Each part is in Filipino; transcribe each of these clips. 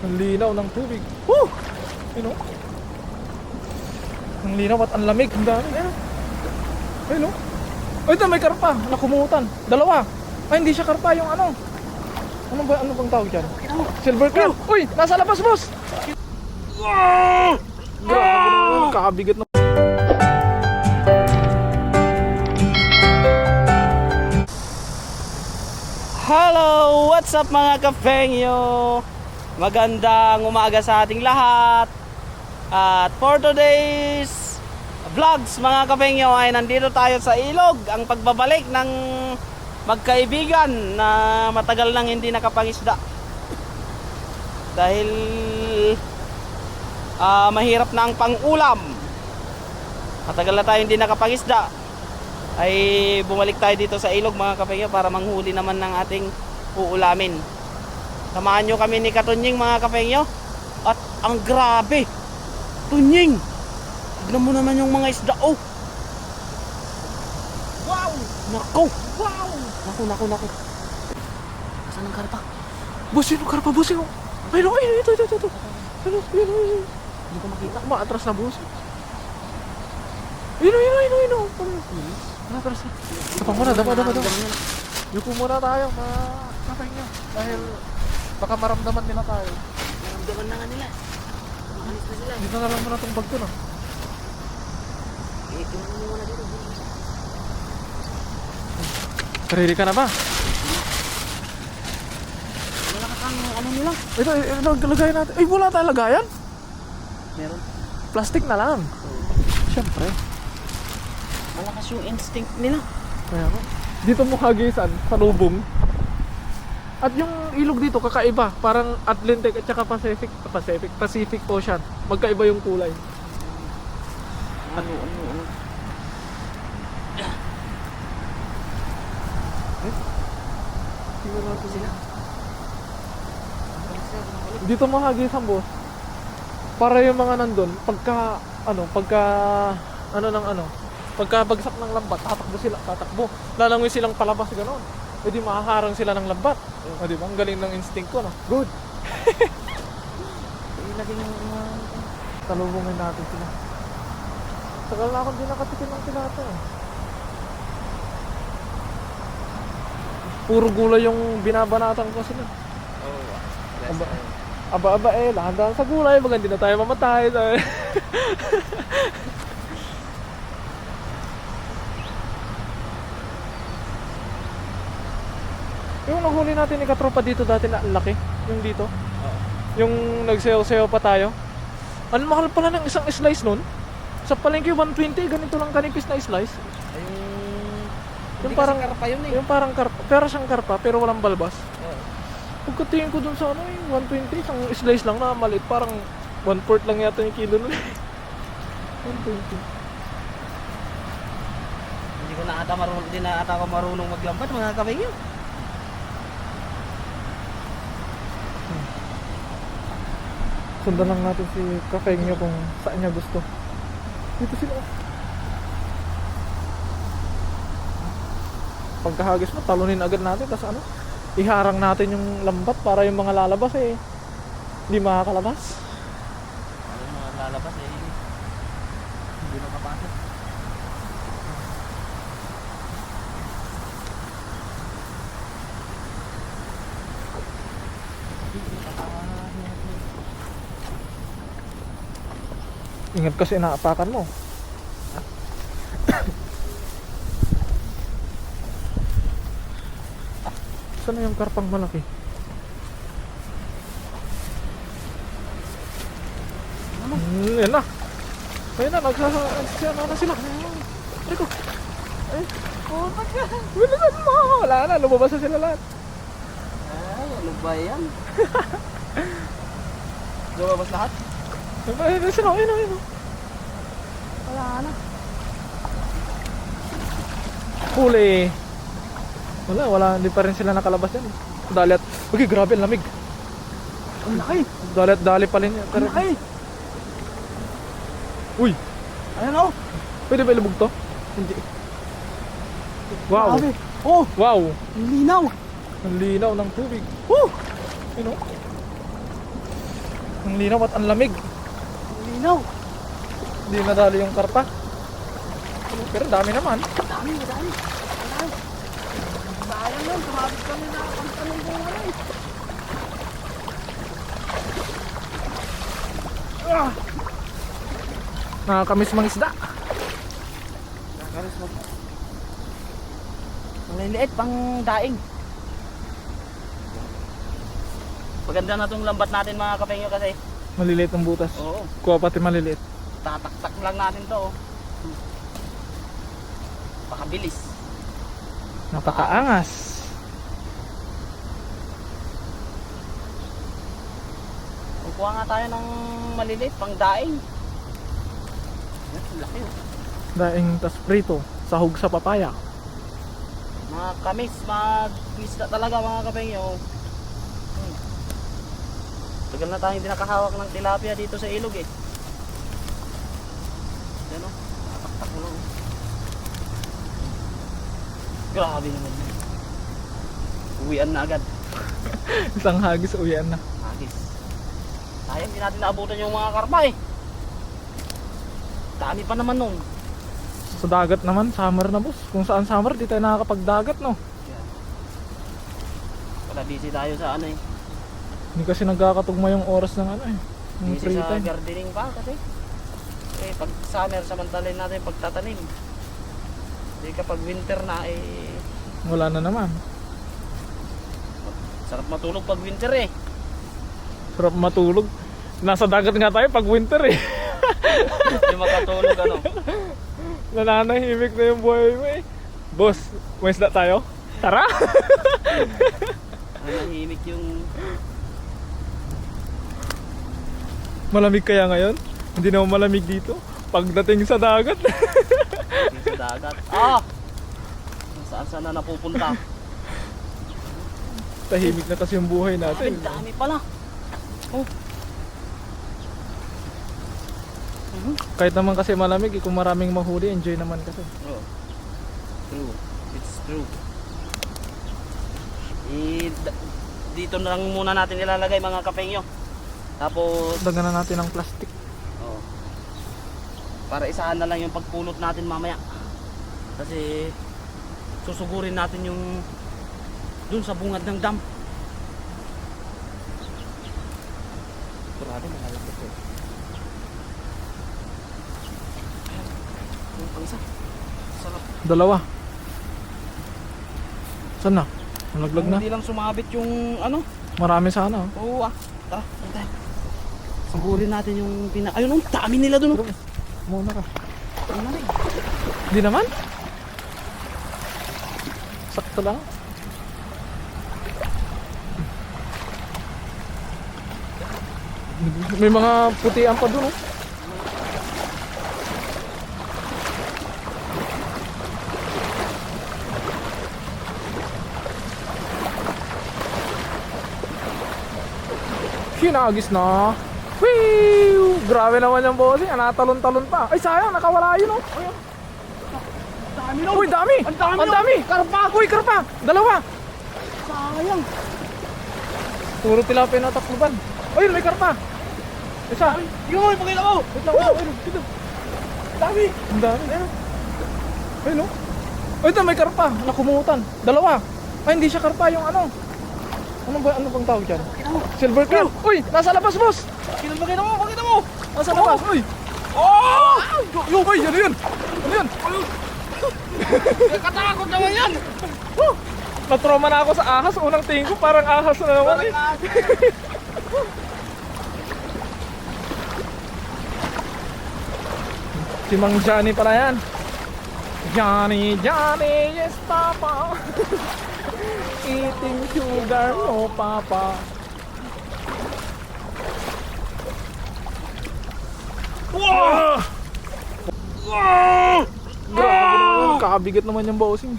Ang linaw ng tubig. Woo! Ayun o. Ang linaw at ang lamig. Ang dami. Ayun o. Ayun o. Ay, ito may karpa. Nakumutan. Dalawa. Ay, hindi siya karpa. Yung ano. Ano ba? Ano bang tawag dyan? Silver crab. Uy! Nasa labas, boss! Grabe naman. Kakabigat na. Hello! What's up mga kapengyo? Magandang umaga sa ating lahat. At for today's vlogs mga kapengyo ay nandito tayo sa ilog. Ang pagbabalik ng magkaibigan na matagal nang hindi nakapangisda. Dahil ah, mahirap na ang pangulam. Matagal na tayo hindi nakapangisda ay bumalik tayo dito sa ilog mga kapengyo para manghuli naman ng ating uulamin. Samahan nyo kami ni Katunying mga kapengyo. At ang grabe! Tunying! Tignan mo naman yung mga isda. Oh! Wow! Nako! Wow! Nako, nako, nako. Saan ang karpa? Yun yung karpa, boss. Yun. Ayun o. Ayun, ito, ito, ito. ito. Ayun o, ayun o, ayun o. Hindi ko makita. Maatras na, o, ayun o, ayun o. Maatras na. Dapat muna, dapat, dapat, dapat. Yuko muna tayo, mga kapengyo. Dahil baka maramdaman nila tayo. Naramdaman na nga nila. Makalis na sila. Dito na lang muna itong bag ko, no? Eh, tingnan mo muna dito. Ready ka na ba? Wala ka kang ano nila. Ito, ito, lagay natin. Ay, wala tayong lagayan. Meron. Plastic na lang. Siyempre. Malakas yung instinct nila. Kaya nga. Dito mo hagisan, sa lubong. At yung ilog dito kakaiba, parang Atlantic at saka Pacific, Pacific, Pacific Ocean. Magkaiba yung kulay. Ano, ano, ano. Tingnan natin Sila. Dito mo hagisan, boss. Para yung mga nandun, pagka, ano, pagka, ano ng ano, pagka bagsak ng lambat, tatakbo sila, tatakbo. Lalangoy silang palabas, gano'n. E di mahaharang sila ng lambat. O di ba? Ang galing ng instinct ko, no? Good. Ilagay mo mga... Talubungin natin sila. Tagal na akong di nakatikim ng tilapia eh. Puro gulay yung binabanatan ko sila. Oo. Aba, aba, aba eh, lahan sa gulay, baga hindi na tayo mamatay. yung nahuli natin ni Katropa dito dati na ang laki, yung dito. Yung nagsayaw-sayaw pa tayo. Ano mahal pala ng isang slice nun? Sa palengke 120, ganito lang kanipis na slice. Ay, yung... Parang- karpa yun eh. Yung parang karpa, pero siyang karpa, pero walang balbas. Oo. Pagkatingin ko dun sa ano, yung 120, isang slice lang na maliit, parang 1 fourth lang yata yung kilo nun. 120. Hindi ko na ata marunong, hindi na ata ako marunong maglambat mga kapengyo. Sundan lang natin si Kafengyo kung saan niya gusto. Dito sila. Pagkahagis mo, talunin agad natin. Tapos ano, iharang natin yung lambat para yung mga lalabas eh. Hindi makakalabas. Yung mga lalabas eh. Hindi makapasok. Ingat kasi inaapakan mo. Saan na yung karpang malaki? Hmm, yan na. Ayun na, nagsasaya na sila. Ay ko. Ay, oh, taga. Bilisan mo. Wala na, lumabas na sila lahat. Ay, ano ba yan? Lumabas lahat? Ayun ayun ayun na. Wala na. Huli. Wala, wala, hindi pa rin sila nakalabas yan. Dali at, okay, grabe, ang lamig. Ang laki! Dali at dali pa rin. Ang laki! Uy, Ayan o! pwede ba ilubog to? Hindi. Wow. Grabe. Oh! Wow. Ang linaw! Ang linaw ng tubig. Woo! You know? Ang linaw at ang lamig. Linaw. Hindi nadali yung karpa. Pero dami naman. Dami, madami. Madami. Sayang yun, tumabit kami na ang tanong ko nga rin. Nakakamiss mga isda. Karis mo. Ang liliit, pang daing. Maganda na tong lambat natin mga kapengyo kasi. Maliliit ang butas. Oo. Kuha pati maliliit. Tataktak lang natin to. oh. Pakabilis. Napakaangas. Kukuha nga tayo ng maliliit, pang daing. Laki oh. Daing tas prito. Sahog sa papaya. Mga kamis, mag-isda talaga mga kapengyo. Tagal na tayo hindi nakahawak ng tilapia dito sa ilog eh. Yan o, tataktak mo lang. Grabe naman yun. Uwian na agad. Isang hagis uwian na. Agis. Sayang, hindi natin naabutan yung mga karpa eh. Dami pa naman nung. Sa dagat naman, summer na boss. Kung saan summer, di tayo nakakapagdagat no. Wala busy tayo sa ano eh. Hindi kasi nagkakatugma yung oras ng ano eh. Yung Busy free sa time. gardening pa kasi. Eh, pag summer, samantalin natin pagtatanim. Hindi kapag winter na, eh, Wala na naman. sarap matulog pag winter eh. Sarap matulog. Nasa dagat nga tayo pag winter eh. Hindi makatulog ano. Nananahimik na yung buhay mo eh. Boss, isda tayo? Tara! Nanahimik yung Malamig kaya ngayon? Hindi naman malamig dito. Pagdating sa dagat. sa dagat. Ah! Saan saan na napupunta? Tahimik na kasi yung buhay natin. dami pala. Oh. Mhm. Kahit naman kasi malamig, eh, kung maraming mahuli, enjoy naman kasi. Oh. True. It's true. Eh, dito na lang muna natin ilalagay mga kapengyo. Tapos, Dagan na natin ng plastic. oh, para isahan na lang yung pagpulot natin mamaya. Kasi, susugurin natin yung dun sa bungad ng dam. Grabe, eh. Ayan. Yung pang isa. Sarap. Dalawa. Saan na? Nalaglag na. Hindi lang sumabit yung ano. Marami sana. oh. Oo ah. Tara, dito tayo. Sugurin natin yung pina... Ayun, ang dami nila dun. oh. Muna ka. Hindi naman. Sakto lang. May mga putian pa dun oh. Hinagis na. Whew! Grabe naman yung bossing. Anatalon-talon pa. Ay, sayang. Nakawala yun, oh. Ayun. Dami Uy, dami! Ang dami, Ang oh! dami! Karpa! Uy, karpa! Dalawa! Sayang. Puro tilapia na takluban. Ayun, may karpa! Isa! Yun, pakita mo. Wait lang, wait lang, wait. Dito. Dami. Ang dami. Ayun. Ayun, oh. Ay, ito, may karpa. Nakumutan. Dalawa. Ay, hindi siya karpa. Yung ano. Ano ba, ano bang tawag dyan? Silver crab. Uy, nasa labas, boss! Pakita mo, pakita mo, pakita mo. Nasa labas. Uy! Oh! Yo, uy, ano yun? Ano yun? Katakot naman yan. Natroma na ako sa ahas. Unang tingin ko parang ahas na naman eh. Si Mang Johnny pala yan. Johnny, Johnny, yes papa. Eating sugar, no papa. Wow! Wow! Grabe naman, kakabigat naman yung bossing.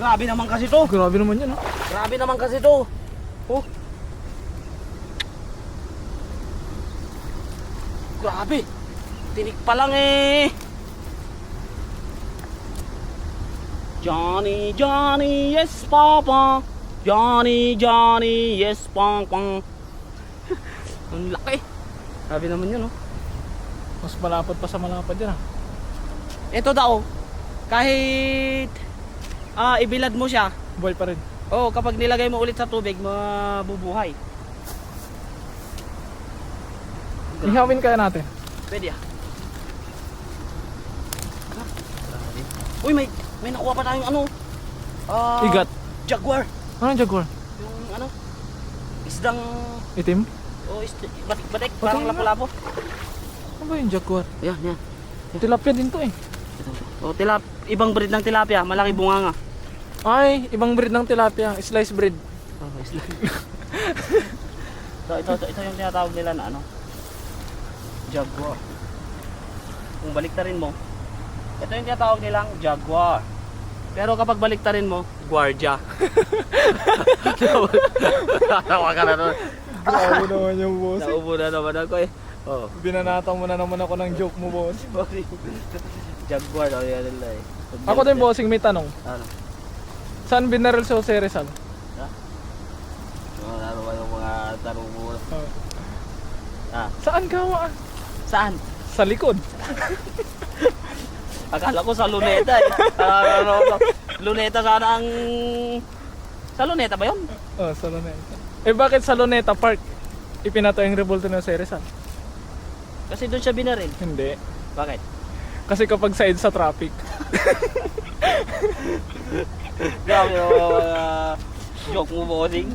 Grabe naman kasi to. Grabe naman yan, oh. Grabe naman kasi to. Oh. Grabe. Tinik pa lang eh. Johnny, Johnny, yes papa. Johnny, Johnny, yes, pang, pang. Ang laki. Sabi naman yun, oh. Mas malapad pa sa malapad yan ah. Ito daw, kahit ah ibilad mo siya, Buhay pa rin. oh, kapag nilagay mo ulit sa tubig, mabubuhay. Ihawin kaya natin. Pwede ah. Uy, may may nakuha pa tayong ano. Ah, Igat. Jaguar. Anong jaguar? Yung ano? Isdang Itim? Oh, batik parang nga. lapu-lapu. Ano ba yung jaguar? Yan, yan. Tilapia din to eh. Ito. Oh, tilap ibang breed ng tilapia, malaki bunganga. Ay, ibang breed ng tilapia. Slice breed. Oh, isla. ito, ito, ito, ito yung tinatawag nila na ano? Jaguar. Kung baliktarin mo, ito yung tinatawag nilang Jaguar. Pero kapag baliktarin mo, Guardia. Tawa ka na nun. Grabe naman yung boss. Naubo na naman ako eh. Oh. Binanatang mo na naman ako ng joke mo, boss. Sorry. Jaguar daw yan nila eh. Ako din, bossing, may tanong. Ano? Saan binaril si Jose Rizal? Oh, ano ba yung mga tanong mo? Oh. Ah, Saan gawa? saan? Sa likod. Akala ko sa Luneta eh. Ah, ano, ano, Luneta sana ang... Sa Luneta ba yun? Oh, sa Luneta. Eh bakit sa Luneta Park ipinato yung revolto ni Jose Rizal? Kasi doon siya binaril. Hindi. Bakit? Kasi kapag side sa traffic. Grabe yung mga joke mo, bossing.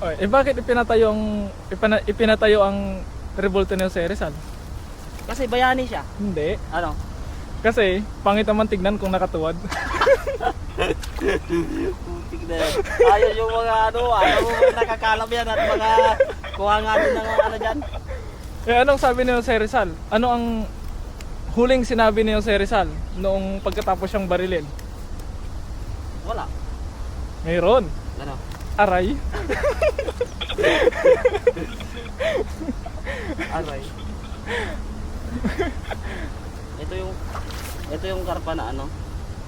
Oh, eh bakit ipinatayo ang ipina, ipinatayo ang revolto ni Jose Rizal? Kasi bayani siya. Hindi. Ano? Kasi pangit naman tignan kung nakatuwad. Putik na yan. Ayaw yung mga ano, ayaw mo mga nakakalap yan at mga kuha nga din ng ano dyan. eh anong sabi ni Jose Rizal? Ano ang huling sinabi ni Jose Rizal noong pagkatapos siyang barilin? Wala. Mayroon. Ano? Aray. Aray. ito yung ito yung karpa na ano.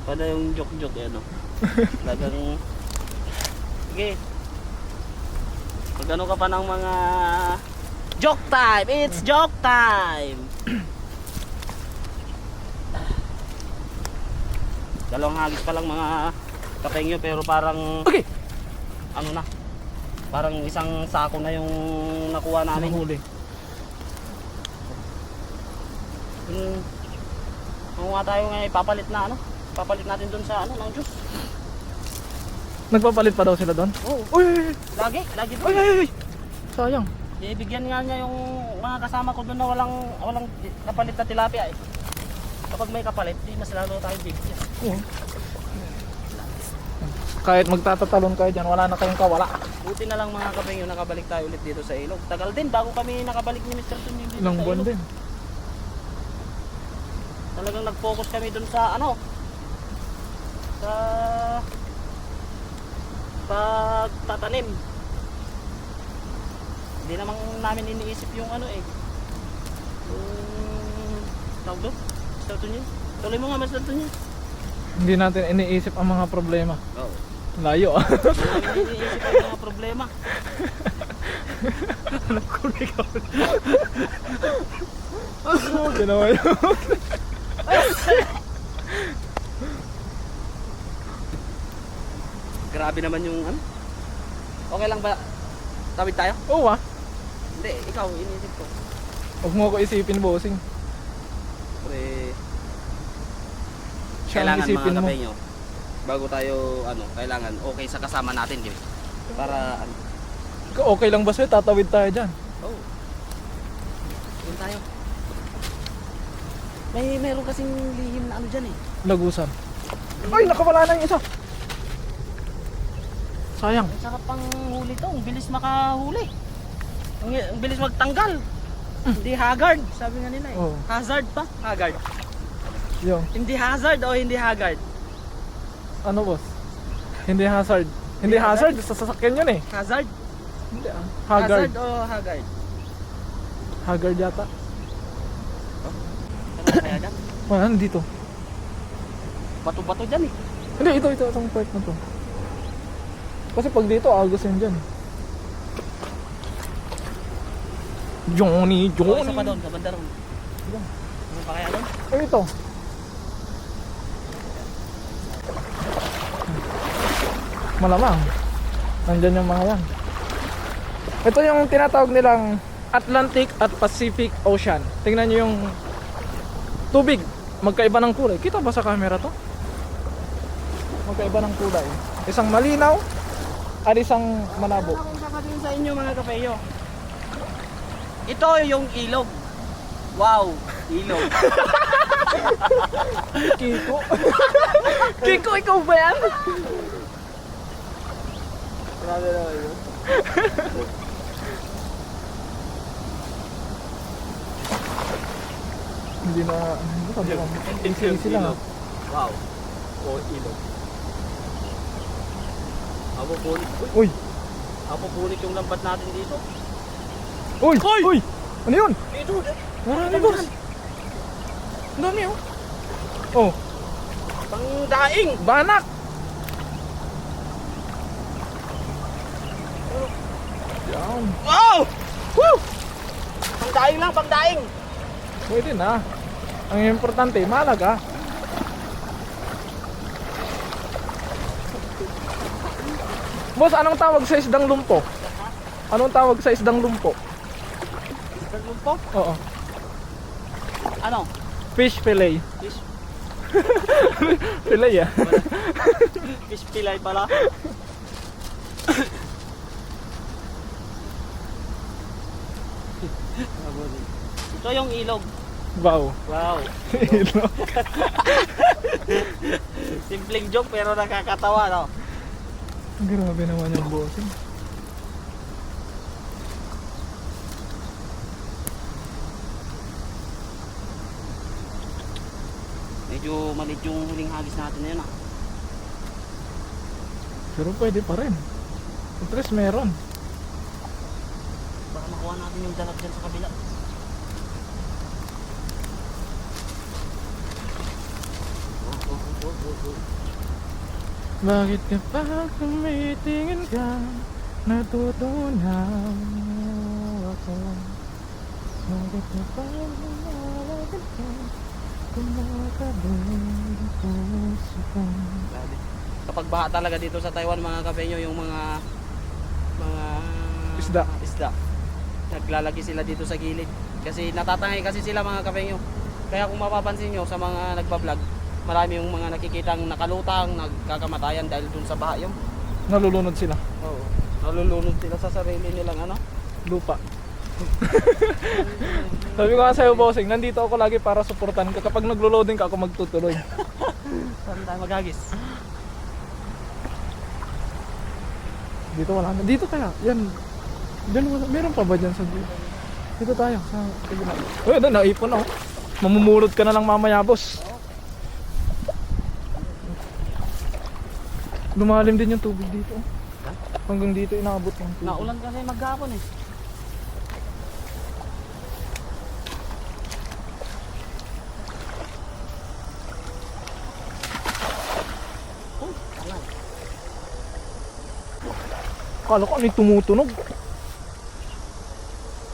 Pada yung joke-joke eh, ano. Talagang Sige. Pag ano ka pa ng mga joke time. It's joke time. Dalawang hagis pa lang mga kapengyo pero parang Okay. ano na. Parang isang sako na yung nakuha namin. Anong huli? Hmm. Kung nga tayo ngayon, ipapalit na ano? Papalit natin dun sa ano, ng juice. Nagpapalit pa daw sila doon? Oo. Uy, uy, uy, Lagi, lagi uy, dun. uy, uy. Sayang. Ibigyan nga niya yung mga kasama ko dun na walang, walang kapalit na tilapia eh. Kapag may kapalit, di mas lalo tayo bigyan. Oo. Kahit magtatatalon kayo dyan, wala na kayong kawala. Buti na lang mga kapengyo, nakabalik tayo ulit dito sa ilog. Tagal din, bago kami nakabalik ni Mr. Tun dito Ilang sa buwan ilog. din. Talagang nag-focus kami dun sa ano, sa pagtatanim. Hindi naman namin iniisip yung ano eh. Yung tawag doon? Mr. Tunyo? Tuloy mo nga Mr. Tunyo. Hindi natin iniisip ang mga problema. Oo. Layo ah. Iniisip yung mga problema. Grabe naman yun. Grabe naman yung ano. Okay lang ba? Tawid tayo? Oo ah. Hindi, ikaw iniisip ko. Huwag mo ko isipin, bossing. Pre, Siya ang kailangan isipin mga mo. kapenyo bago tayo ano kailangan okay sa kasama natin yun para ano Okay lang ba sa'yo? Tatawid tayo dyan. oh yun tayo may meron kasing lihim na ano dyan eh Lagusan. Ay, nakawala na yung isa. Sayang. ang sarap pang huli to ang bilis makahuli ang, ang bilis magtanggal hindi haggard sabi nga nila eh Oh. hazard pa haggard Yung, hindi hazard o hindi haggard ano boss? Hindi hazard. Hindi hazard, sa sasakyan yun eh. hazard Hindi ah. Haggard. hazard o haggard Haggard yata. ano kaya dyan Wala, dito. bato bato dyan eh Hindi, ito, ito, itong part na to. Kasi pag dito, agos yan dyan. Johnny, Oh, Johnny. isa pa doon, kabanda ron. Ano pa kaya doon? Ay, ito. Malamang. Nandyan yung mga yan. Ito yung tinatawag nilang Atlantic at Pacific Ocean. Tingnan nyo yung tubig. Magkaiba ng kulay. Kita ba sa camera to? Magkaiba ng kulay. Isang malinaw at isang malabo. Akong sasabihin sa inyo mga kapeyo. Ito yung ilog. Wow, ilog. Kiko. Kiko, ikaw ba yan? Grabe naman yun. Hindi na, lang. ah. Wow. O ilog. Abo punit. Uy! Abo punit yung lambat natin dito. Uy! Uy! Ano yun? Dito. Marami boss. Ang dami oh. Oh, Pang daing. banak! Yan. Wow! Woo! Pang daing lang, pang daing. Pwede na. Ang importante, malaga. Boss, anong tawag sa isdang lumpo? Anong tawag sa isdang lumpo? Ganun po? Oo. Ano? Fish fillet. Fish, Fillet ah. fish pilay pala. Ito yung ilog. Wow. Wow. Simpleng joke pero nakakatawa, no? Grabe naman yung bossing. Medyo malit yung huling hagis natin na yun, ah. Pero pwede pa rin. Interest meron. Baka makuha natin yung dalag dyan sa kabila. Oh, oh, oh, oh, oh. Bakit kapag tumitingin ka Natutunaw ako Bakit kapag lumalapit ka Kumakabing puso ko Grabe. Kapag baha talaga dito sa Taiwan mga kapenyo yung mga mga Isda. isda. Naglalagi sila dito sa gilid. Kasi natatangay kasi sila mga kapenyo. Kaya kung mapapansin nyo sa mga nagbablog, marami yung mga nakikitang nakalutang, nagkakamatayan dahil dun sa baha yung. Nalulunod sila Oo. Nalulunod sila sa sarili nilang ano. Lupa Sabi ko nga sa'yo bossing Nandito ako lagi para suportan ka Kapag naglo-loading ka ako magtutuloy Saan tayo maghagis? Dito wala na Dito kaya Yan Diyan wala Meron pa ba dyan sa dito? Dito tayo sa kabila. Uy, doon naipon ako. Mamumulot ka na lang mamaya, boss. Lumalim din yung tubig dito. Hanggang dito inaabot yung tubig. Naulan kasi maghapon eh. Oh, alay. Kala ko ano yung tumutunog.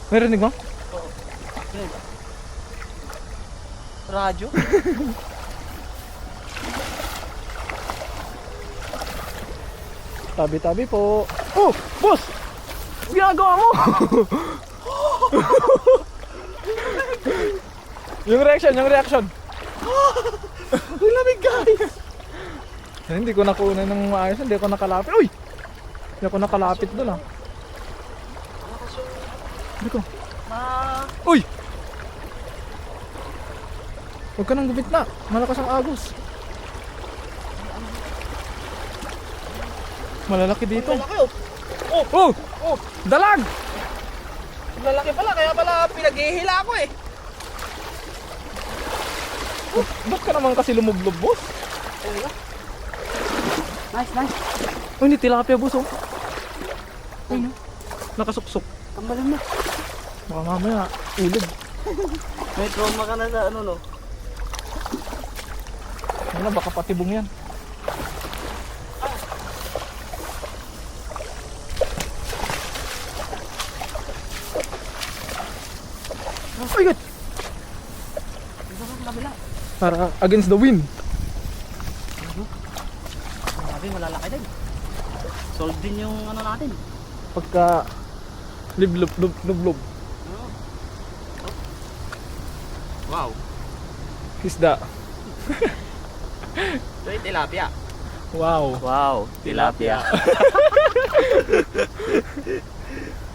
May rinig ba? Yun. Radyo? Tabi-tabi po. Oh! Boss! Ginagawa mo! yung reaction, yung reaction. Ang lamig guys! Eh, hindi ko nakuha ng maayos, hindi ako nakalapit. Uy! Hindi ako nakalapit doon ah. Hindi ko. Ma... Uy! Huwag ka nang gupit na. Malakas ang agos. Malalaki dito. Lalaki oh. Oh, Oh! Oh! Dalag! lalaki pala kaya pala pinaghihila ako eh. Oh, ba't ka naman kasi lumublob, boss? Nice, nice. Oh, hindi tilapia, boss, oh. Ayun, oh. Nakasuksok. Kambalin mo. Baka mamaya, ulog. May trauma ka na sa ano no? Ano, baka patibong yan. Ay, God! Dito sa kabila. Para against the wind. Grabe, malalaki din. Solve din yung ano natin. Pagka liblub, lub, lub, lub. Wow. Isda. Ito yung tilapia. Wow. Wow, tilapia.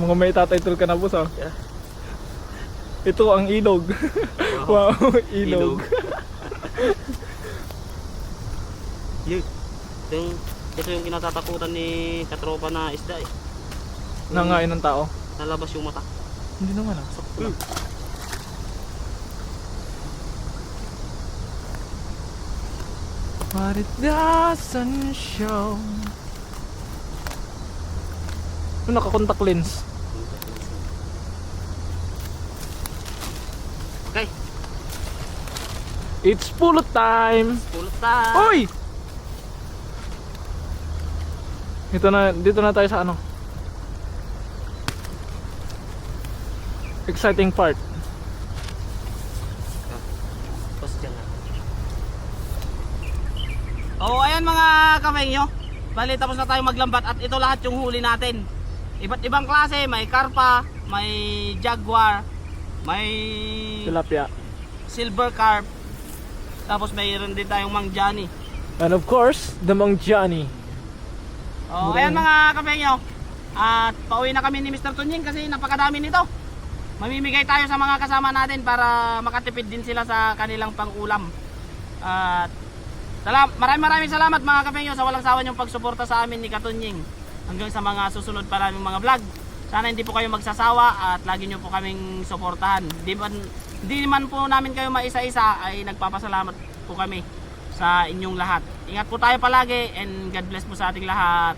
Mga may tatitle ka na boss ah. Ito ang ilog. wow, ilog. Yun. Ito yung, ito yung kinatatakutan ni katropa na isda eh. Nangain ng tao. Nalabas yung mata. Hindi naman ah. Sakto lang. But it doesn't show. Ano naka-contact lens? It's pulot time! pulot tayo. Hoy! Dito na, dito na tayo sa ano. Exciting part. Oh, ayan mga kamengyo. Bali, tapos na tayo maglambat at ito lahat yung huli natin. Iba't ibang klase, may karpa, may jaguar, may Tilapia. silver carp, tapos mayroon din tayong mangjani. And of course, the Mang Johnny. Oh, ayan mga kapengyo. At pauwi na kami ni Mr. Tunying kasi napakadami nito. Mamimigay tayo sa mga kasama natin para makatipid din sila sa kanilang pang-ulam. At salam, maraming maraming salamat mga kapengyo sa walang sawa niyong pagsuporta sa amin ni Katunying. Hanggang sa mga susunod pa naming mga vlog. Sana hindi po kayo magsasawa at lagi niyo po kaming suportahan. Di man, di man po namin kayo maisa-isa ay nagpapasalamat po kami sa inyong lahat. Ingat po tayo palagi and God bless po sa ating lahat.